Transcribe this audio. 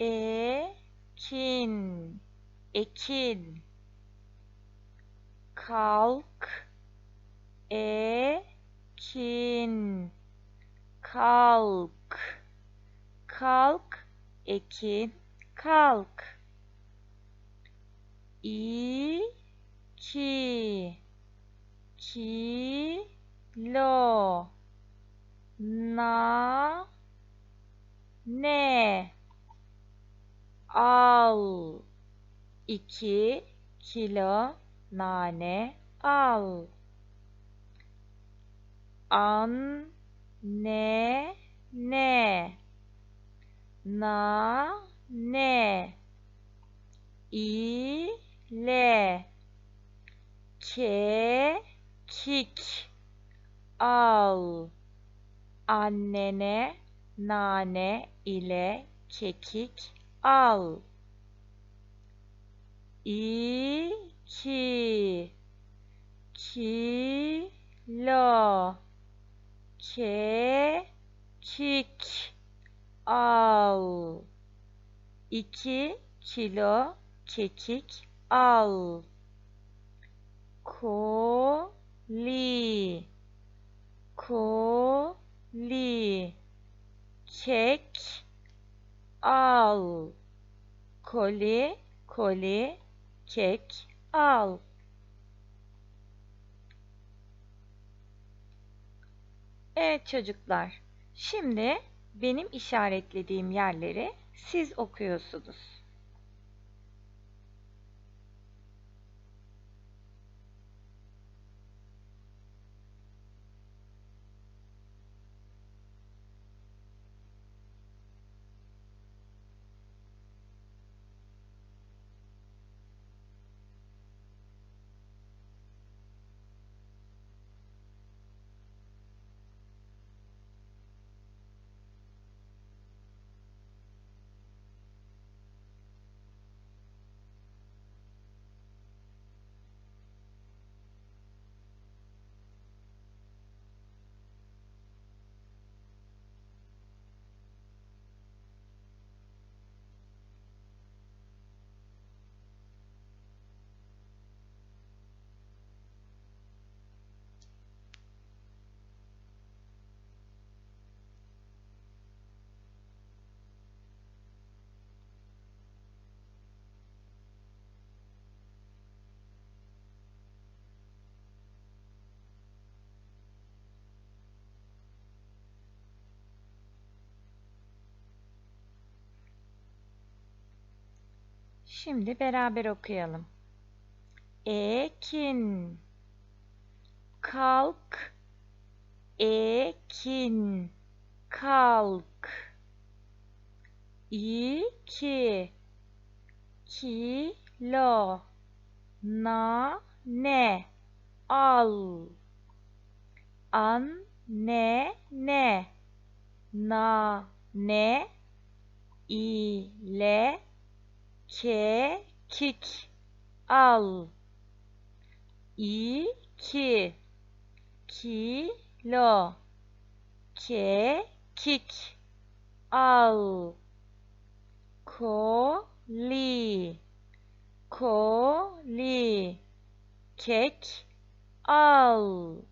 ekin. Ekin. Kalk. Ekin. Kalk. Kalk ekin kalk. İki. Kilo. Na. Ne al. İki kilo nane al. An ne ne na ne ile. Kekik al. Annene nane ile kekik al. İki. Kilo. Kekik. Al. İki kilo kekik al. Koli. Koli. Kek al koli koli kek al Evet çocuklar. Şimdi benim işaretlediğim yerleri siz okuyorsunuz. Şimdi beraber okuyalım. Ekin. Kalk. Ekin. Kalk. İki. Kilo. Nane. Al. Anne ne nane ile kekik al. İki kilo kekik al. Koli koli kek al